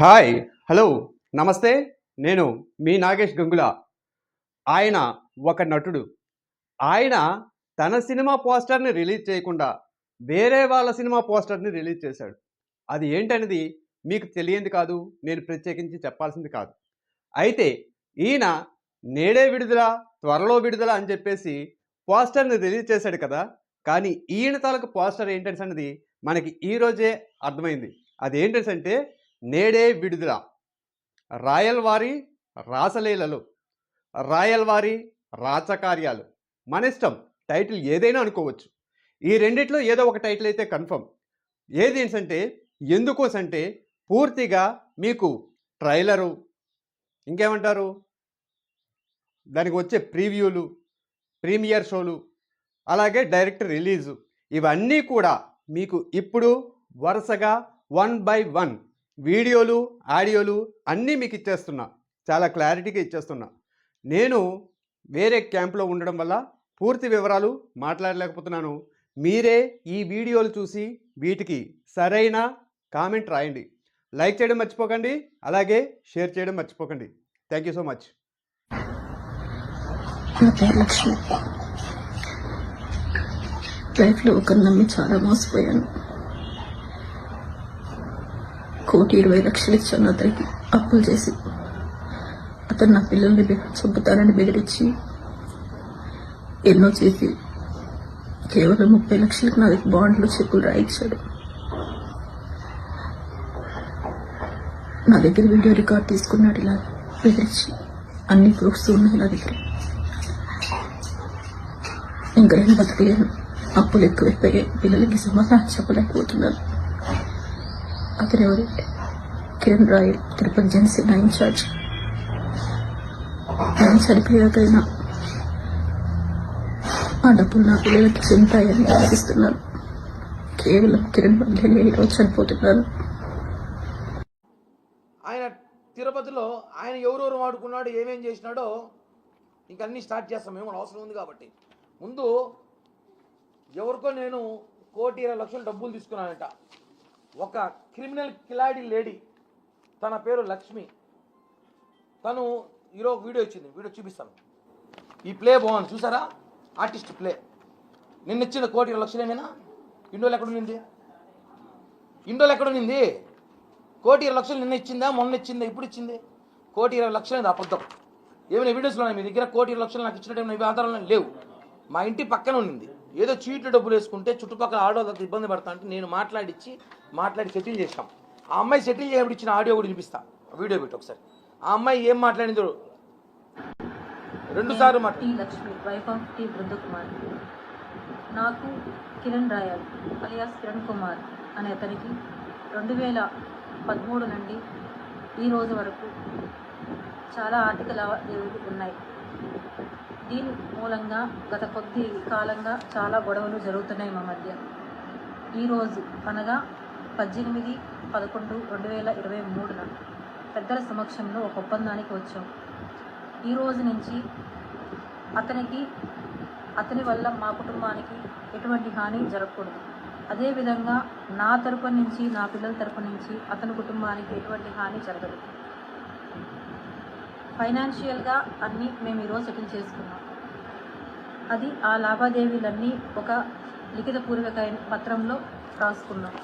Hi hello నమస్తే. నేను మీ నాగేష్ గంగుల. ఆయన ఒక నటుడు. ఆయన తన సినిమా పోస్టర్ని రిలీజ్ చేయకుండా వేరే వాళ్ళ సినిమా పోస్టర్ని రిలీజ్ చేశాడు. అది ఏంటనేది మీకు తెలియంది కాదు నేను ప్రత్యేకించి చెప్పాల్సింది కాదు. అయితే ఈయన నేడే విడుదల త్వరలో విడుదల అని చెప్పేసి పోస్టర్ని రిలీజ్ చేశాడు కదా. కానీ ఈయన తాలూకు పోస్టర్ ఏంటనేసి అనేది మనకి ఈరోజే అర్థమైంది. అది ఏంటంటే నేడే విడుదల. రాయల్ వారి రాసలీలలు. రాయల్వారి రాచకార్యాలు. మన ఇష్టం టైటిల్ ఏదైనా అనుకోవచ్చు. ఈ రెండిట్లో ఏదో ఒక టైటిల్ అయితే కన్ఫర్మ్. ఏది ఏంటంటే ఎందుకోసంటే పూర్తిగా మీకు ట్రైలరు ఇంకేమంటారు? దానికి వచ్చే ప్రీవ్యూలు ప్రీమియర్ షోలు అలాగే డైరెక్ట్ రిలీజు. ఇవన్నీ కూడా మీకు ఇప్పుడు వరుసగా వన్ బై వన్ వీడియోలు ఆడియోలు అన్నీ మీకు ఇచ్చేస్తున్నా. చాలా క్లారిటీగా ఇచ్చేస్తున్నా. నేను వేరే క్యాంప్లో ఉండడం వల్ల పూర్తి వివరాలు మాట్లాడలేకపోతున్నాను. మీరే ఈ వీడియోలు చూసి వీటికి సరైన కామెంట్ రాయండి. లైక్ చేయడం మర్చిపోకండి. అలాగే షేర్ చేయడం మర్చిపోకండి. Thank you so much. లైఫ్లో ఒకరు నమ్మి చాలా మోసపోయాను. కోటి ఇరవై లక్షలు ఇచ్చాను అతనికి అప్పులు చేసి అతను నా పిల్లల్ని చంపుతానని బెదిరించి ఎన్నో చేసి కేవలం ముప్పై లక్షలకు నా దగ్గర బాండ్లు చెక్కులు రాయించాడు నా దగ్గర వీడియో రికార్డ్ తీసుకున్నాడు ఇలా బెదిరించి అన్ని ప్రూఫ్స్ ఉన్నాయి నా దగ్గర. ఇంకా నేను బతకలేను. అప్పులు ఎక్కువైపోయాయి. పిల్లలకి సమాధానం చెప్పలేకపోతున్నాను. అతను ఎవరంటే కిరణ్ రాయల్ తిరుపతి జనసేన ఇన్ఛార్జ్ నేను చనిపోయాకైనా ఆ డబ్బులు నా పిల్లలకి చెందుతాయని ఆశిస్తున్నాను. కేవలం కిరణ్ వల్లే ఈరోజు చనిపోతున్నాను. ఆయన తిరుపతిలో ఆయన ఎవరెవరు వాడుకున్నాడు ఏమేం చేసినాడో ఇంకన్నీ స్టార్ట్ చేస్తాం. మేము అవసరం ఉంది కాబట్టి. ముందు ఎవరికో నేను కోటి ఇరవై లక్షలు డబ్బులు తీసుకున్నానంట. ఒక క్రిమినల్ కిలాడి లేడీ తన పేరు లక్ష్మి. తను ఈరోజు వీడియో ఇచ్చింది వీడియో చూపిస్తాను. ఈ ప్లే బాగుంది చూసారా? Artist play. నిన్న ఇచ్చిన కోటి ఇరవై లక్షలేనేనా ఇండోలు ఎక్కడ ఉన్నింది ఇండోలు ఎక్కడ ఉన్నింది కోటి ఇరవై లక్షలు నిన్న ఇచ్చిందా? మొన్న ఇచ్చిందా? ఇప్పుడు ఇచ్చింది? కోటి ఇరవై లక్షలు ఇది అబద్ధం. ఏమైనా ఎవిడెన్స్లు ఉన్నాయి మీ దగ్గర? కోటి ఇరవై లక్షలు నాకు ఇచ్చినట్టు ఏమైనా ఆధారాలు లేవు. మా ఇంటి పక్కన ఉండింది. ఏదో చీట్లు డబ్బులు వేసుకుంటే చుట్టుపక్కల ఆడవాళ్ళకి ఇబ్బంది పడతా అంటే నేను మాట్లాడిచ్చి మాట్లాడి సెటిల్ చేశాం ఆ అమ్మాయి సెటిల్ చేయబడి ఇచ్చిన ఆడియో కూడా వినిపిస్తా వీడియో పెట్టి ఒకసారి. ఆ అమ్మాయి ఏం మాట్లాడిందో? రెండు సార్లు టి బృందకుమార్ నాకు కిరణ్ రాయల్ అలియాస్ కిరణ్ కుమార్ అనే అతనికి రెండు వేల పదమూడు నుండి ఈ రోజు వరకు చాలా ఆర్థిక లావాదేవీలు ఉన్నాయి. దీని మూలంగా గత కొద్ది కాలంగా చాలా గొడవలు జరుగుతున్నాయి మా మధ్య. ఈరోజు అనగా పద్దెనిమిది పదకొండు రెండు వేల ఇరవై మూడున పెద్దల సమక్షంలో ఒక ఒప్పందానికి వచ్చాం. ఈ రోజు నుంచి అతనికి అతని వల్ల మా కుటుంబానికి ఎటువంటి హాని జరగకూడదు. అదేవిధంగా నా తరపు నుంచి నా పిల్లల తరపు నుంచి అతని కుటుంబానికి ఎటువంటి హాని జరగదు. ఫైనాన్షియల్గా అన్నీ మేము ఈరోజు సెటిల్ చేసుకున్నాం. అది ఆ లావాదేవీలన్నీ ఒక లిఖితపూర్వక పత్రంలో రాసుకున్నాం.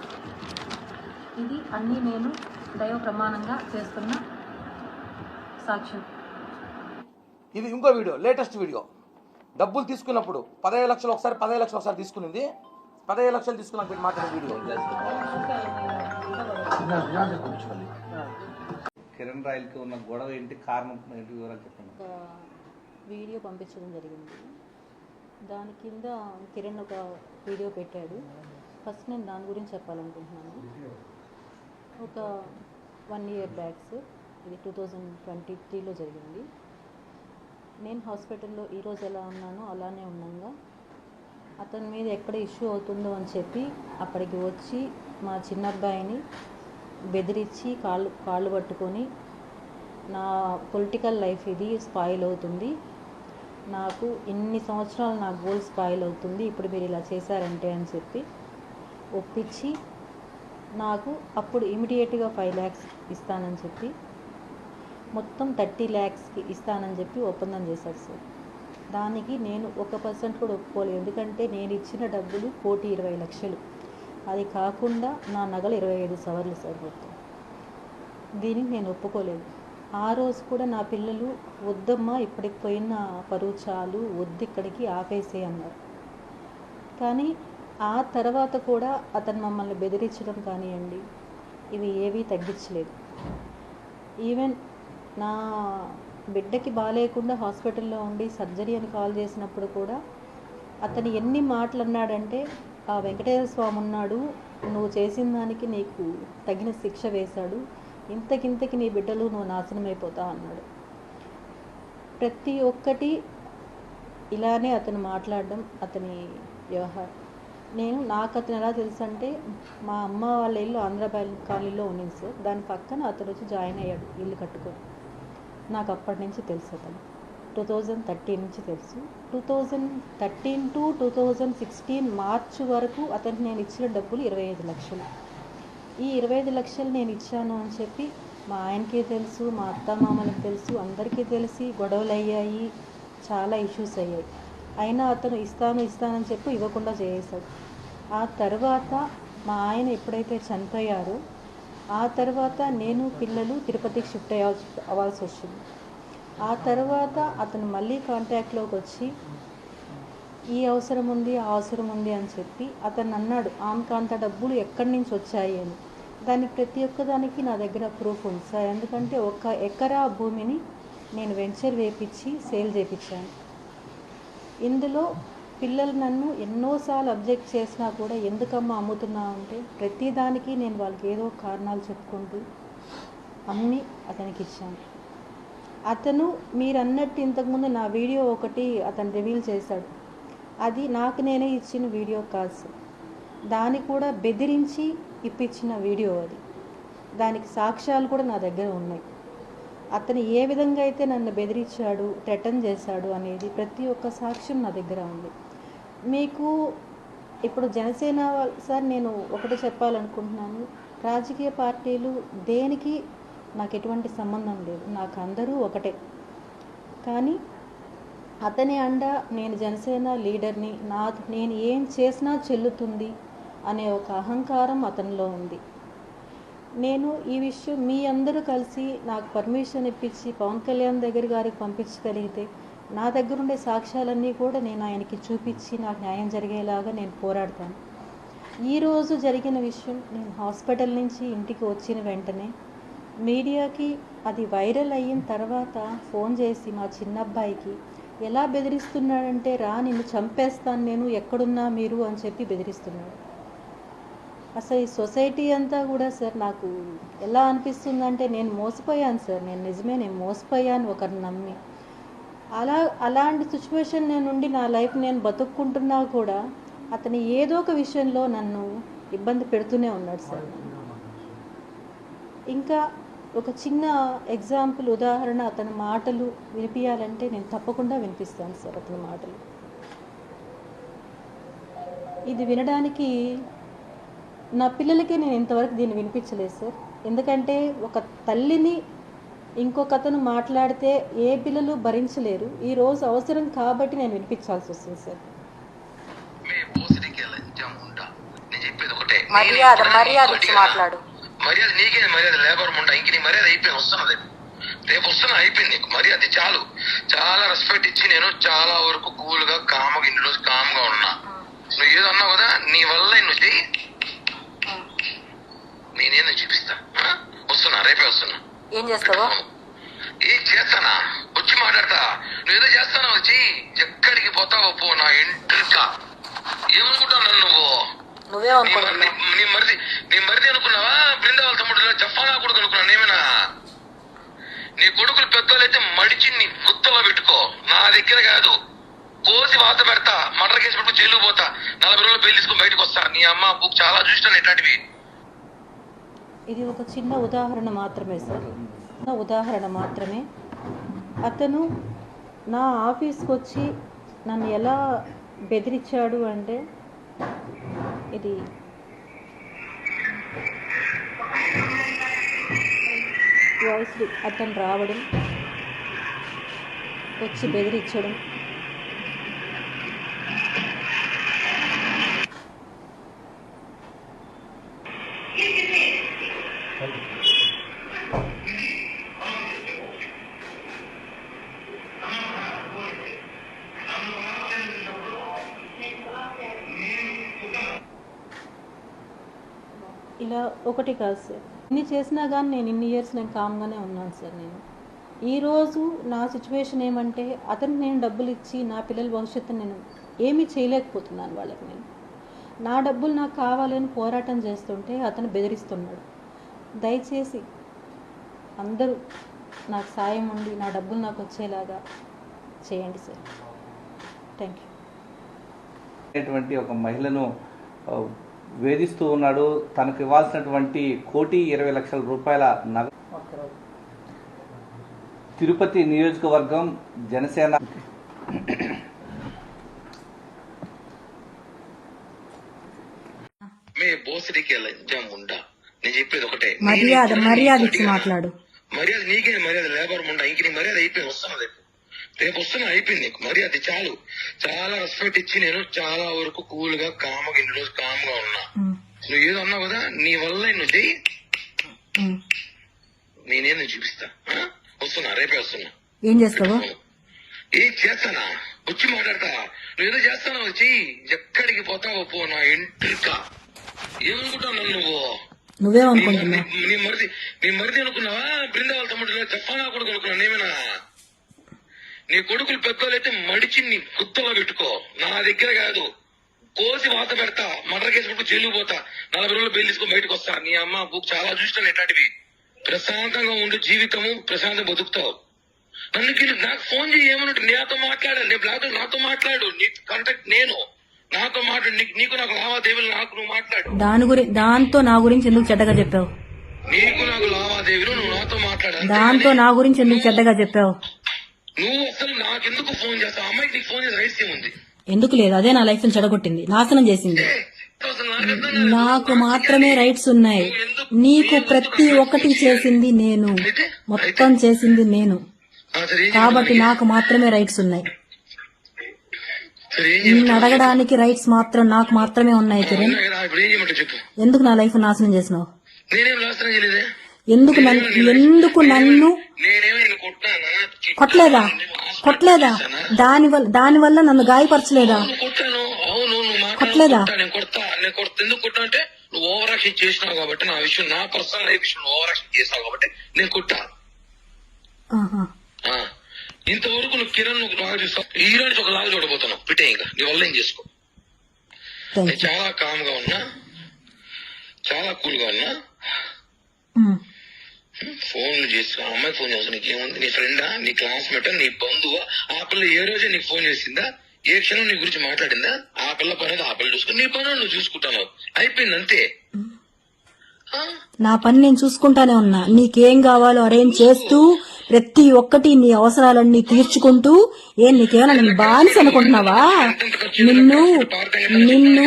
ఇది అన్నీ నేను దైవ ప్రమాణంగా చేస్తున్న సాక్ష్యం. ఇది ఇంకో వీడియో లేటెస్ట్ వీడియో. డబ్బులు తీసుకున్నప్పుడు పదహైదు లక్షలు ఒకసారి పదహైదు లక్షలు ఒకసారి తీసుకునింది. పదహైదు లక్షలు తీసుకున్నాక పెట్టి మాట్లాడిన వీడియో. కిరణ్ రాయల్కి ఉన్న గొడవ ఏంటి? కారణం ఏంటి? వివరాలు చెప్పండి. ఒక వీడియో పంపించడం జరిగింది. దాని కింద కిరణ్ ఒక వీడియో పెట్టాడు. ఫస్ట్ నేను దాని గురించి చెప్పాలనుకుంటున్నాను. ఒక వన్ ఇయర్ బ్యాక్స్ ఇది టూ థౌజండ్ ట్వంటీ త్రీలో జరిగింది. నేను హాస్పిటల్లో ఈరోజు ఎలా ఉన్నానో అలానే ఉన్నాగా అతని మీద ఎక్కడ ఇష్యూ అవుతుందో అని చెప్పి అక్కడికి వచ్చి మా చిన్న అబ్బాయిని బెదిరించి కాళ్ళు కాళ్ళు పట్టుకొని నా పొలిటికల్ లైఫ్ ఇది స్పాయిల్ అవుతుంది. నాకు ఇన్ని సంవత్సరాలు నా గోల్ స్పాయిల్ అవుతుంది. ఇప్పుడు మీరు ఇలా చేశారంటే అని చెప్పి ఒప్పించి నాకు అప్పుడు ఇమీడియట్గా ఫైవ్ ల్యాక్స్ ఇస్తానని చెప్పి మొత్తం థర్టీ ల్యాక్స్కి ఇస్తానని చెప్పి ఒప్పందం చేశారు సార్. దానికి నేను ఒక పర్సెంట్ కూడా ఒప్పుకోలేదు. ఎందుకంటే నేను ఇచ్చిన డబ్బులు కోటి ఇరవై లక్షలు. అది కాకుండా నా నగలు ఇరవై ఐదు సవర్లు సార్ మొత్తం దీనికి నేను ఒప్పుకోలేదు. ఆ రోజు కూడా నా పిల్లలు వద్దమ్మా ఇప్పటికి పోయిన పరువు చాలు వద్దు ఇక్కడికి ఆపేసే అన్నారు. కానీ ఆ తర్వాత కూడా అతను మమ్మల్ని బెదిరించడం కానివ్వండి ఇవి ఏవీ తగ్గించలేదు. ఈవెన్ నా బిడ్డకి బాగాలేకుండా హాస్పిటల్లో ఉండి సర్జరీ అని కాల్ చేసినప్పుడు కూడా అతను ఎన్ని మాటలు అన్నాడంటే ఆ వెంకటేశ్వర స్వామి ఉన్నాడు. నువ్వు చేసిన దానికి నీకు తగిన శిక్ష వేశాడు. ఇంతకింతకి నీ బిడ్డలు నువ్వు నాశనం అయిపోతా అన్నాడు. ప్రతి ఒక్కటి ఇలానే అతను మాట్లాడడం అతని వ్యవహారం. నేను నాకు అతను ఎలా తెలుసు అంటే మా అమ్మ వాళ్ళ ఇల్లు ఆంధ్ర కాలనీలో ఉండింది సార్. దాని పక్కన అతను వచ్చి జాయిన్ అయ్యాడు ఇల్లు కట్టుకొని. నాకు అప్పటి నుంచి తెలుసు అతను. టూ థౌజండ్ థర్టీన్ నుంచి తెలుసు. Two thousand thirteen to two thousand sixteen March వరకు అతనికి నేను ఇచ్చిన డబ్బులు ఇరవై ఐదు లక్షలు. ఈ ఇరవై ఐదు లక్షలు నేను ఇచ్చాను అని చెప్పి మా ఆయనకి తెలుసు మా అత్త మామలకు తెలుసు అందరికీ తెలిసి గొడవలు అయ్యాయి చాలా ఇష్యూస్ అయ్యాయి. అయినా అతను ఇస్తాను ఇస్తానని చెప్పి ఇవ్వకుండా చేసేశాడు. ఆ తర్వాత మా ఆయన ఎప్పుడైతే చనిపోయారో ఆ తర్వాత నేను పిల్లలు తిరుపతికి షిఫ్ట్ అయ్యాల్సి అవ్వాల్సి వచ్చింది. ఆ తర్వాత అతను మళ్ళీ కాంటాక్ట్లోకి వచ్చి ఈ అవసరం ఉంది ఆ అవసరం ఉంది అని చెప్పి అతను అన్నాడు ఆమెకు అంత డబ్బులు ఎక్కడి నుంచి వచ్చాయి? అని. దానికి ప్రతి ఒక్క దానికి నా దగ్గర ప్రూఫ్ ఉంది సార్ ఎందుకంటే ఒక ఎకరా భూమిని నేను వెంచర్ వేపించి సేల్ చేపించాను ఇందులో పిల్లలు నన్ను ఎన్నోసార్లు అబ్జెక్ట్ చేసినా కూడా ఎందుకమ్మా అమ్ముతున్నావు అంటే ప్రతిదానికి నేను వాళ్ళకి ఏదో కారణాలు చెప్పుకుంటూ అమ్మి అతనికి ఇచ్చాను. అతను మీరన్నట్టు ఇంతకుముందు నా వీడియో ఒకటి అతను రివీల్ చేశాడు. అది నాకు నేనే ఇచ్చిన వీడియో కాల్స్. దాన్ని కూడా బెదిరించి ఇప్పించిన వీడియో అది. దానికి సాక్ష్యాలు కూడా నా దగ్గర ఉన్నాయి. అతను ఏ విధంగా అయితే నన్ను బెదిరించాడు టెటన్ చేశాడు అనేది ప్రతి ఒక్క సాక్ష్యం నా దగ్గర ఉంది. మీకు ఇప్పుడు జనసేన సార్ నేను ఒకటి చెప్పాలనుకుంటున్నాను. రాజకీయ పార్టీలు దేనికి నాకు ఎటువంటి సంబంధం లేదు. నాకు అందరూ ఒకటే. కానీ అతని అండ నేను జనసేన లీడర్ని నా నేను ఏం చేసినా చెల్లుతుంది అనే ఒక అహంకారం అతనిలో ఉంది. నేను ఈ విషయం మీ అందరూ కలిసి నాకు పర్మిషన్ ఇప్పించి పవన్ కళ్యాణ్ దగ్గర గారికి పంపించగలిగితే నా దగ్గర ఉండే సాక్ష్యాలన్నీ కూడా నేను ఆయనకి చూపించి నాకు న్యాయం జరిగేలాగా నేను పోరాడతాను. ఈరోజు జరిగిన విషయం నేను హాస్పిటల్ నుంచి ఇంటికి వచ్చిన వెంటనే మీడియాకి అది వైరల్ అయిన తర్వాత ఫోన్ చేసి మా చిన్నబ్బాయికి ఎలా బెదిరిస్తున్నాడంటే రా నిన్ను చంపేస్తాను నేను ఎక్కడున్నా మీరు అని చెప్పి బెదిరిస్తున్నాడు. అసలు ఈ సొసైటీ అంతా కూడా సార్ నాకు ఎలా అనిపిస్తుందంటే నేను మోసపోయాను సార్ నేను నిజమే నేను మోసపోయాను ఒకరిని నమ్మి. అలా అలాంటి సిచ్యువేషన్ నేను ఉండి నా లైఫ్ నేను బతుక్కుంటున్నా కూడా అతని ఏదో ఒక విషయంలో నన్ను ఇబ్బంది పెడుతూనే ఉన్నాడు సార్. ఇంకా ఒక చిన్న ఎగ్జాంపుల్ ఉదాహరణ అతని మాటలు వినిపించాలంటే నేను తప్పకుండా వినిపిస్తాను సార్ అతని మాటలు. ఇది వినడానికి నా పిల్లలకి నేను ఇంతవరకు దీన్ని వినిపించలేదు సార్. ఎందుకంటే ఒక తల్లిని ఇంకొక అతను మాట్లాడితే ఏ పిల్లలు భరించలేరు. ఈ రోజు అవసరం కాబట్టి నేను వినిపించాల్సి వస్తుంది సార్. మర్యాద మర్యాద ఇచ్చి. మాట్లాడు. మర్యాద నీకే మర్యాద? లేబర్ ఉంటా ఇంక నీ మర్యాద అయిపోయింది వస్తున్నది. రేపు వస్తున్నా అయిపోయింది నీకు మర్యాద చాలు. చాలా రెస్పెక్ట్ ఇచ్చి నేను చాలా వరకు కూల్గా కామ్గా ఇన్ని రోజు కామ్గా ఉన్నా నువ్వు ఏదో అన్నావు కదా నీ వల్ల నువ్వు చెయ్యి. నేనేదో చూపిస్తా? వస్తున్నా రేపే వస్తున్నా. ఏం చేస్తావో? ఏం చేస్తానా? వచ్చి మాట్లాడతా. నువ్వేదో చేస్తానా వచ్చి ఎక్కడికి పోతావో పో నా ఎంట్రిక. ఏమనుకుంటావు నన్ను నువ్వు? నువ్వే నీ మరిది నీ మరిది బృందావల తమ్ముడు జఫానా కొడుకు అనుకున్నా నేమేనా నీ కొడుకులు పెద్దోళ్ళైతే మడిచి నీ గుత్తలో పెట్టుకో. నా దగ్గర కాదు. కోసి వాత పెడతా. మటర్ కేసు పెట్టుకు జైలు పోతా. నలభై రోజులు పెళ్ళి తీసుకుని బయటకు వస్తా. నీ అమ్మ బుక్ చాలా చూసినాను ఇట్లాంటివి. ఇది ఒక చిన్న ఉదాహరణ మాత్రమే సార్. చిన్న ఉదాహరణ మాత్రమే. అతను నా ఆఫీస్కి వచ్చి నన్ను ఎలా బెదిరించాడు అంటే ఇది ట్వైస్ అతను రావడం వచ్చి బెదిరించడం. ఇలా ఒకటి కాదు సార్. ఇన్ని చేసినా కానీ నేను ఇన్ని ఇయర్స్ నేను కామ్గానే ఉన్నాను సార్ నేను. ఈరోజు నా సిచ్యువేషన్ ఏమంటే అతనికి నేను డబ్బులు ఇచ్చి నా పిల్లల భవిష్యత్తు నేను ఏమీ చేయలేకపోతున్నాను వాళ్ళకి నేను. నా డబ్బులు నాకు కావాలని పోరాటం చేస్తుంటే అతను బెదిరిస్తున్నాడు. దయచేసి అందరూ నాకు సాయం ఉండి నా డబ్బులు నాకు వచ్చేలాగా చేయండి సార్. థ్యాంక్ యూ ఒక మహిళను వేధిస్తూ ఉన్నాడు. తనకు ఇవ్వాల్సినటువంటి కోటి ఇరవై లక్షల రూపాయల నగ తిరుపతి నియోజకవర్గం జనసేన ఉండా మర్యాద మర్యాద ఇచ్చి. మాట్లాడు. మర్యాద నీకే మర్యాద? లేబర్ ముండా. ఇంక నీ మర్యాద అయిపోయింది. వస్తున్నా రేపు వస్తున్నా అయిపోయింది. నీకు మర్యాద చాలు. చాలా రెస్పెక్ట్ ఇచ్చి నేను చాలా వరకు కూల్గా కామ్గా ఇన్ని రోజు కామ్గా ఉన్నా. ఉమ్, నువ్వు ఏదో అన్నావు కదా నీ వల్ల నువ్వు చెయ్యి. నేనేదో చూపిస్తా? వస్తున్నా రేపే వస్తున్నా. ఏం చేస్తావు? ఏం చేస్తానా? వచ్చి మాట్లాడతా. నువ్వేదో చేస్తానో చెయ్యి. ఎక్కడికి పోతావో పో నా ఎంట్రిక. ఏమనుకుంటావు నన్ను నువ్వు? నీ నువ్వేమనుకుంటున్నావు? మరిది- నీ మరిది నీ మరిది అనుకున్నావా? బృందావల తమ్ముడు చెప్పానా కొడుకు అనుకున్నా నేమేనా? నీ కొడుకులు పెద్దోళ్ళైతే మడిచి నీ గుత్తలో పెట్టుకో. నా దగ్గర కాదు. కోసి వాత పెడతా. మర్డర్ కేసు పెట్టుకు జైలు పోతా. నలభై రోజులు బెయిల్ తీసుకొని బయటకు వస్తా. నీ అమ్మ బుక్ చాలా చూస్తాను ఎట్లాంటివి ప్రశాంతంగా ఉండి జీవితము ప్రశాంతంగా బతుకుతావు. గిరి- నాకు ఫోన్ చేయి ఏమన్నట్టు నీతో మాట్లాడాలి నేను బ్లాక్ నాతో మాట్లాడు. నీ కాంటాక్ట్ నేను. నాతో మాట్లాడు. నీకు- నీకు లావాదేవీలు నాకు నువ్వు మాట్లాడు. దాని గురి దాంతో నా గురించి ఎందుకు చెడ్డగా చెప్పావు? నీకు నాకు లావాదేవీలు నువ్వు నాతో మాట్లాడాలి దాంతో నా గురించి ఎందుకు చెడ్డగా చెప్పావు? నువ్వు అసలు నాకెందుకు ఫోన్ చేస్తావు? అమ్మాయికి నీకు ఫోన్ చేసే రైస్ ఏముంది? ఎందుకు లేదు? అదే నా లైఫ్ చెడగొట్టింది. నాశనం చేసింది. నాకు మాత్రమే రైట్స్ ఉన్నాయి. నీకు ప్రతి ఒక్కటి చేసింది నేను. మొత్తం చేసింది నేను. కాబట్టి? నాకు మాత్రమే రైట్స్ ఉన్నాయి. నిన్ను? అడగడానికి రైట్స్ మాత్రం నాకు మాత్రమే ఉన్నాయి కిరణ్. ఎందుకు నా లైఫ్ నాశనం చేసినావు? నేనేం లాసన చేయలేదే? ఎందుకు నన్ను ఎందుకు నన్ను కొట్టలేదా? కొట్టలేదా? దాని వల్ల దాని వల్ల నన్ను గాయపరచలేదా? కొట్టలేదా? నువ్వు ఓవర్ యాక్షన్ చేసినావు కాబట్టి నా విషయం నా పర్సనల్ లైఫ్ విషయం ఓవర్ యాక్షన్ చేసావు కాబట్టి నేను కొట్టా. ఇంతవరకు నువ్వు కిరణ్ నువ్వు లాగా చూస్తావు. ఈ రోజు ఒక లాగా చూడబోతున్నావు. పిటే ఇంకా. నీ వల్ల ఏం చేసుకో? నేను చాలా కామ్గా ఉన్నా. చాలా కూల్గా ఉన్నా. ఫోన్లు చేసి ఆ అమ్మాయి ఫోన్ చేస్తా నీకు ఏముంది నీ ఫ్రెండా నీ క్లాస్మేటా నీ బంధువా? ఆ పిల్ల ఏ రోజే నీకు ఫోన్ చేసిందా? ఏ క్షణం నీ గురించి మాట్లాడిందా? ఆ పిల్ల పని ఆ పిల్ల చూసుకుని నీ పని నువ్వు చూసుకుంటావు అయిపోయింది అంతే ఆ? నా పని నేను చూసుకుంటానే ఉన్నా. నీకేం కావాలో అరేంజ్ చేస్తూ ప్రతి ఒక్కటి నీ అవసరాలన్నీ తీర్చుకుంటూ ఏం నీకేమైనా నేను బానిస అనుకుంటున్నావా? నిన్ను నిన్ను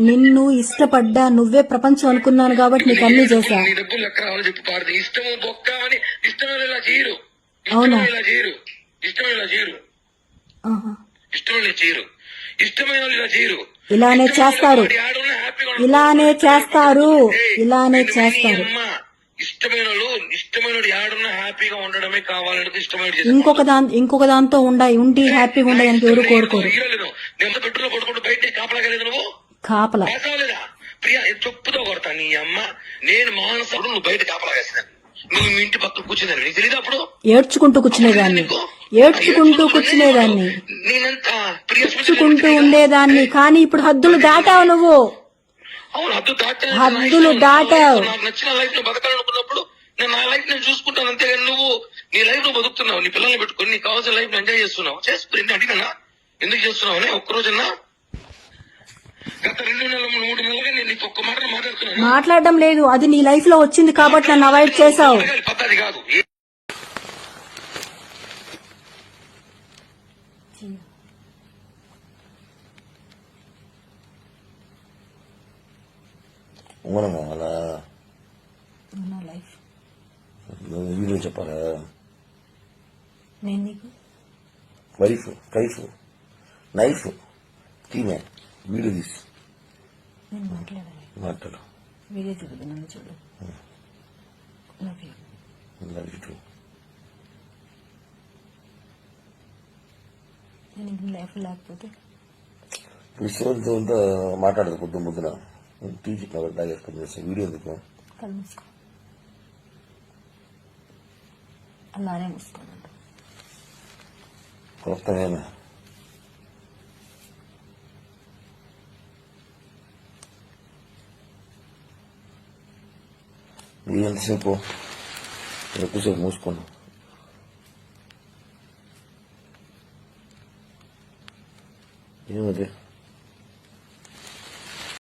నిన్ను ఇష్టపడ్డా నువ్వే ప్రపంచం అనుకున్నాను కాబట్టి నీకు అన్ని చేశా. అవునా? ఇలానే చేస్తారు. ఇలానే చేస్తారు. ఇలానే చేస్తారు. ఇష్టమైన ఇష్టమైన ఆడున్న హ్యాపీగా ఉండడమే కావాలంటే ఇష్టమైన ఇంకొక దాని ఇంకొక దాంతో ఉండాయి ఉండి హ్యాపీగా ఉండడానికి ఎవరు కోరుకోరు. నేను పెట్టులో పడుకుంటూ బయట కాపలాగలేదు నువ్వు? కాపలా. ప్రియా చెప్పుతో కొడతా నీ అమ్మ? నేను మానసప్పుడు నువ్వు బయట కాపలాగేసినాను నువ్వు మీ ఇంటి పక్కన కూర్చున్నాను నీకు తెలియదు అప్పుడు? ఏడ్చుకుంటూ కూర్చునేదాన్ని. ఏడ్చుకుంటూ కూర్చునేదాన్ని. నేనంత ప్రియ ఏడ్చుకుంటూ ఉండేదాన్ని. కానీ ఇప్పుడు హద్దులు దాటావు నువ్వు. అవును హద్దు దాటాను హద్దులు దాటావు. నాకు నచ్చిన లైఫ్లో బతకాలనుకున్నప్పుడు నేను నా లైఫ్ నేను చూసుకుంటాను. అంతేగాని నువ్వు నీ లైఫ్లో బతుకుతున్నావు. నీ పిల్లల్ని పెట్టుకొని నీకు కావాల్సిన లైఫ్ ఎంజాయ్ చేస్తున్నావు. చేసుకుని అడిగినా ఎందుకు చేస్తున్నావు అని ఒక్క రోజన్నా గత రెండు నెలలు మూడు నెలలుగా నేను నీకు ఒక్క మాట మాట్లాడుతున్నాను. మాట్లాడడం లేదు. అది నీ లైఫ్లో వచ్చింది కాబట్టి నన్ను అవాయిడ్ చేసావు పద్ధతి కాదు. మనం అలా నా లైఫ్? వీడియో చెప్పాలా? నేను నీకు? వైఫ్ కైఫ్ నైఫ్ తీమే వీడియో తీసి. నేను మాట్లాడాలి మాట్లాడు. వీడియో చూడదు నన్ను చూడు. Love you love you too నేను ఇంక లైఫ్ లేకపోతే? ఉంటే మాట్లాడదు పొద్దు ముద్దున టీ చెప్పిన లాగేసుకొని చేస్తే వీడియో ఎందుకు కళ్ళు మూసుకో అలానే మూసుకోనండి కొత్తమేనా నీ ఎంతసేపు ఎక్కువసేపు మూసుకున్నా ఏమది